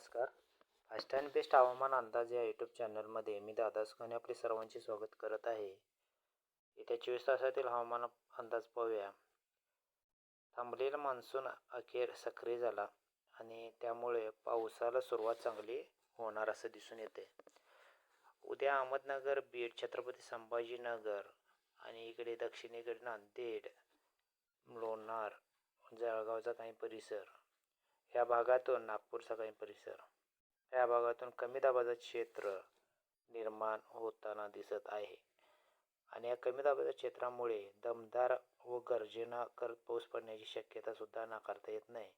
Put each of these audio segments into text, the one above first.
नमस्कार. Fast and best हवामान अंदाज या यूट्यूब चॅनलमध्ये मी दादा सुकाने आपले सर्वांचे स्वागत करत आहे. येत्या चोवीस तासातील हवामान अंदाज पाहूया. थांबलेला मान्सून अखेर सक्रिय झाला आणि त्यामुळे पावसाला सुरुवात चांगली होणार असं दिसून येते. उद्या अहमदनगर बीड छत्रपती संभाजीनगर आणि इकडे दक्षिणेकडे नांदेड लोणार जळगावचा काही परिसर या भागातून नागपूरचा काही परिसर. या भागातून कमी दाबाचं क्षेत्र निर्माण होताना दिसत आहे. आणि या कमी दाबाच्या क्षेत्रामुळे दमदार व गर्जना करत पाऊस पडण्याची शक्यता सुद्धा नाकारता येत नाही.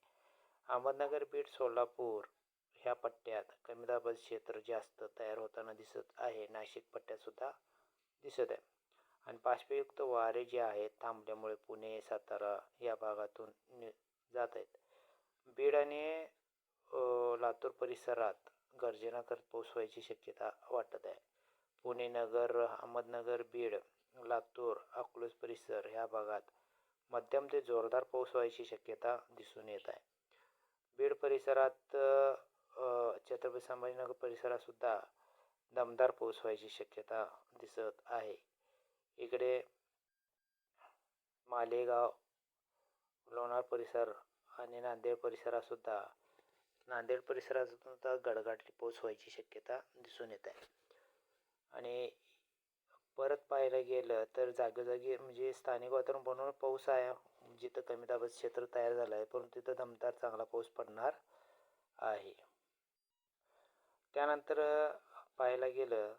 अहमदनगर बीड सोलापूर ह्या पट्ट्यात कमी दाबाचं क्षेत्र जास्त तयार होताना दिसत आहे. नाशिक पट्ट्यात सुद्धा दिसत आहे. आणि बाष्पयुक्त वारे जे आहेत थांबल्यामुळे पुणे सातारा या भागातून नि जात आहेत. बीड आणि लातूर परिसरात गर्जना करत पोचवायची शक्यता वाटत आहे. पुणे नगर अहमदनगर बीड लातूर अकलूज परिसर ह्या भागात मध्यम ते जोरदार पाऊस व्हायची शक्यता दिसून येत आहे. बीड परिसरात छत्रपती संभाजीनगर परिसरात सुद्धा दमदार पाऊस व्हायची शक्यता दिसत आहे. इकडे मालेगाव लोणार परिसर आणि नांदेड परिसरातसुद्धा नांदेड परिसरातसुद्धा गडगडली पाऊस व्हायची शक्यता दिसून येत आहे. आणि परत पाहायला गेलं तर जागोजागी म्हणजे स्थानिक वातावरण बनवून पाऊस आहे. जिथं कमी दाबाचं क्षेत्र तयार झालं आहे परंतु तिथं दमदार चांगला पाऊस पडणार आहे. त्यानंतर पाहायला गेलं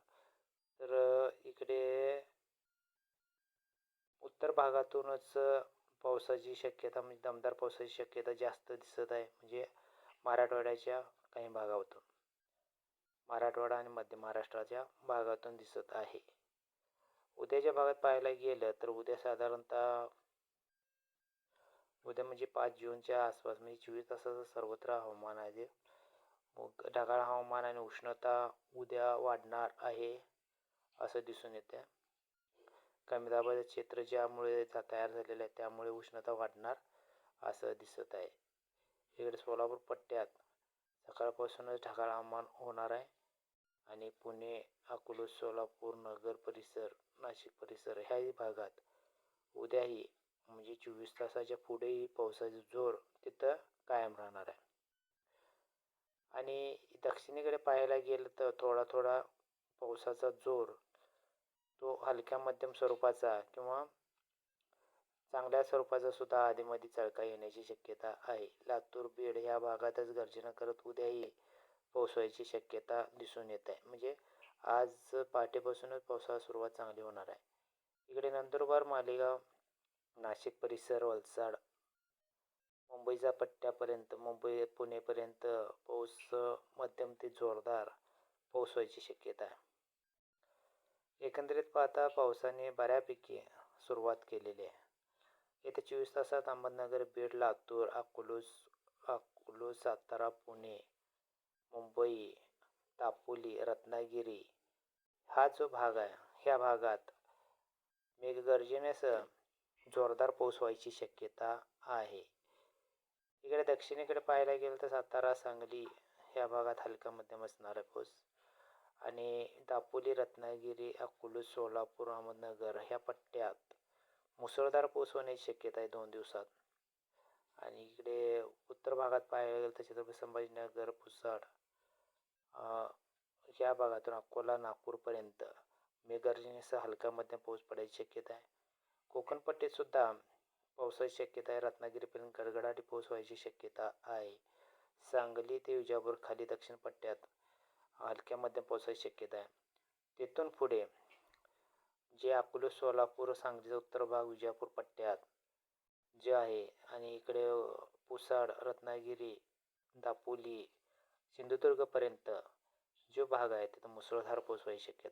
तर इकडे उत्तर भागातूनच पावसाची शक्यता म्हणजे दमदार पावसाची शक्यता जास्त दिसत आहे. म्हणजे मराठवाड्याच्या काही भागातून मराठवाडा आणि मध्य महाराष्ट्राच्या भागातून दिसत आहे. उद्याच्या भागात पाहायला गेलं तर उद्या साधारणतः उद्या म्हणजे पाच जूनच्या आसपास म्हणजे चोवीस तासाचं सर्वत्र हवामान आहे. मग ढगाळ हवामान आणि उष्णता उद्या वाढणार आहे असं दिसून येते कमी दाबाचं क्षेत्र ज्यामुळे तयार झालेलं आहे त्यामुळे उष्णता वाढणार असं दिसत आहे. इकडे सोलापूर पट्ट्यात सकाळपासूनच ढगाळ हवामान होणार आहे आणि पुणे अकोला सोलापूर नगर परिसर नाशिक परिसर ह्याही भागात उद्याही म्हणजे चोवीस तासाच्या पुढेही पावसाचा जोर तिथं कायम राहणार आहे. आणि दक्षिणेकडे पाहायला गेलं तर थोडा थोडा पावसाचा जोर तो हलक्या मध्यम स्वरूपाचा किंवा चांगल्या स्वरूपाचा सुद्धा आधीमध्ये चळका येण्याची शक्यता आहे. लातूर बीड ह्या भागातच गर्जना करत उद्याही पावसाळ्याची शक्यता दिसून येत आहे. म्हणजे आज पहाटेपासूनच पावसाला सुरुवात चांगली होणार आहे. इकडे नंदुरबार मालेगाव नाशिक परिसर वलसाड मुंबईच्या पट्ट्यापर्यंत मुंबई पुणेपर्यंत पाऊस मध्यम ते जोरदार पाऊस व्हायची शक्यता आहे. एकंदरीत पाहता पावसाने बऱ्यापैकी सुरुवात केलेली आहे. येत्या चोवीस तासात अहमदनगर बीड लातूर अकोलूस अकलूज सातारा पुणे मुंबई तापोली रत्नागिरी हा जो भाग आहे ह्या भागात मेघगर्जनेसह जोरदार पाऊस व्हायची शक्यता आहे. इकडे दक्षिणेकडे पाहायला गेलं तर सातारा सांगली ह्या भागात हलका मध्यम असणार आहे पाऊस आणि दापोली रत्नागिरी अकोला सोलापूर अहमदनगर ह्या पट्ट्यात मुसळधार पाऊस होण्याची शक्यता आहे दोन दिवसात. आणि इकडे उत्तर भागात पाहायला गेलं तर छत्रपती संभाजीनगर पुसाड या भागातून अकोला नागपूरपर्यंत मेघगर्जनेसह हलका मध्यम पाऊस पडायची शक्यता आहे. कोकणपट्टीतसुद्धा सुद्धा पावसाची शक्यता आहे. रत्नागिरीपर्यंत गडगडाटी पाऊस व्हायची शक्यता आहे. सांगली ते विजापूर खाली दक्षिण पट्ट्यात हलक्या मध्यम पावसाची शक्यता आहे. तिथून पुढे जे अकोले सोलापूर सांगलीचा उत्तर भाग विजापूर पट्ट्यात जे आहे आणि इकडे पुसाड रत्नागिरी दापोली सिंधुदुर्गपर्यंत जो भाग आहे तिथं मुसळधार पाऊस व्हायची शक्यता